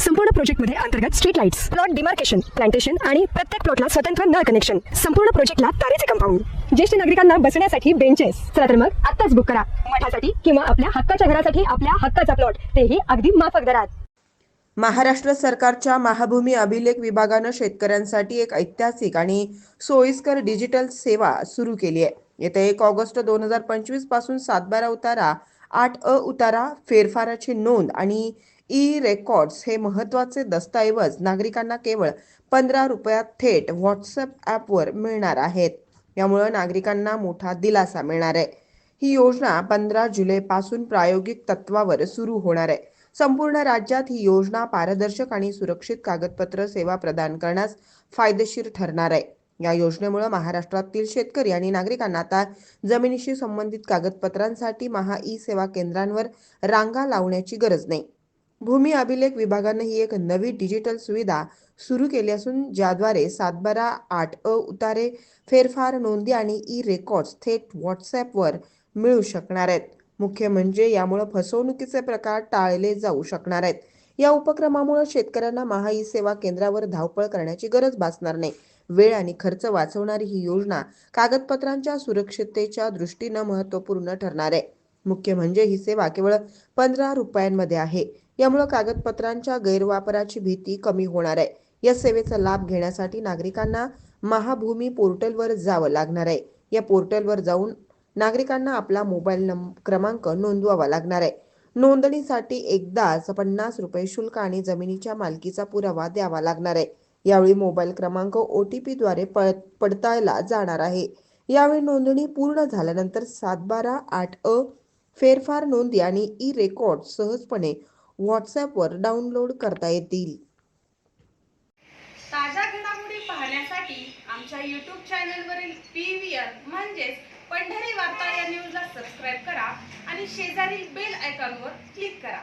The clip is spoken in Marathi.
संपूर्ण प्रोजेक्टमध्ये अंतर्गत street lights plot demarcation plantation आणि प्रत्येक प्लॉटला स्वतंत्र नळ कनेक्शन संपूर्ण प्रोजेक्टला तारेचे कंपाऊंड ज्येष्ठ नागरिकांना बसण्यासाठी बेंचेस चला तर मग आत्ताच बुक करा. मठासाठी किंवा आपल्या हक्काच्या घरासाठी आपल्या हक्काचा प्लॉट तेही अगदी माफक दरात. महाराष्ट्र सरकारच्या महाभूमी अभिलेख विभागानं शेतकऱ्यांसाठी एक ऐतिहासिक आणि सोयीस्कर डिजिटल सेवा सुरू केली आहे. येत्या एक ऑगस्ट दोन हजार पंचवीसपासून सातबारा उतारा आठ अ उतारा फेरफाराची नोंद आणि ई रेकॉर्ड्स हे महत्त्वाचे दस्तऐवज. नागरिकांना केवळ पंधरा रुपयात थेट व्हॉट्सअप ॲपवर मिळणार आहेत. यामुळं नागरिकांना मोठा दिलासा मिळणार आहे. ही योजना पंधरा जुलैपासून प्रायोगिक तत्वावर सुरू होणार आहे. संपूर्ण राज्यात ही योजना पारदर्शक आणि सुरक्षित कागदपत्र सेवा प्रदान करण्यास फायदेशीर ठरणार आहे. या योजनेमुळे महाराष्ट्रातील शेतकरी आणि नागरिकांना आता जमिनीशी संबंधित कागदपत्रांसाठी महा ई सेवा केंद्रांवर रांगा लावण्याची गरज नाही. भूमी अभिलेख विभागानं ही एक नवी डिजिटल सुविधा सुरू केली असून ज्याद्वारे सातबारा आठ अ उतारे फेरफार नोंदी आणि ई रेकॉर्ड्स थेट व्हॉट्सॲपवर मिळू शकणार आहेत. मुख्य म्हणजे यामुळे फसवणुकीचे प्रकार टाळले जाऊ शकणार आहेत. या उपक्रमामुळे शेतकऱ्यांना महा ई सेवा केंद्रावर धावपळ करण्याची गरज भासणार नाही. वेळ आणि खर्च वाचवणारी ही योजना कागदपत्रांच्या सुरक्षिततेच्या दृष्टीनं महत्त्वपूर्ण ठरणार आहे. मुख्य म्हणजे ही सेवा केवळ पंधरा रुपयांमध्ये आहे. यामुळे कागदपत्रांच्या गैरवापराची भीती कमी होणार आहे. या सेवेचा लाभ घेण्यासाठी नागरिकांना महाभूमी पोर्टलवर जावं लागणार आहे. या पोर्टलवर जाऊन नागरिकांना आपला मोबाईल क्रमांक नोंदवावा लागणार आहे. नोंदणीसाठी एकदाच पन्नास रुपये शुल्क आणि जमिनीच्या मालकीचा पुरावा द्यावा लागणार आहे. यावेळी मोबाईल क्रमांक ओ टी पळ पडताळला जाणार आहे. यावेळी नोंदणी पूर्ण झाल्यानंतर सात बारा आठ अ फेरफार नोंदी आणि ई रेकॉर्ड सहजपणे व्हॉट्सॲपवर डाउनलोड करता येतील. ताज्या घडामोडी पाहण्यासाठी आमच्या यूट्यूब चॅनलवरील पी व्ही आर म्हणजेच पंढरी वार्ता या न्यूजला सबस्क्राईब करा आणि शेजारील बेल आयकॉनवर क्लिक करा.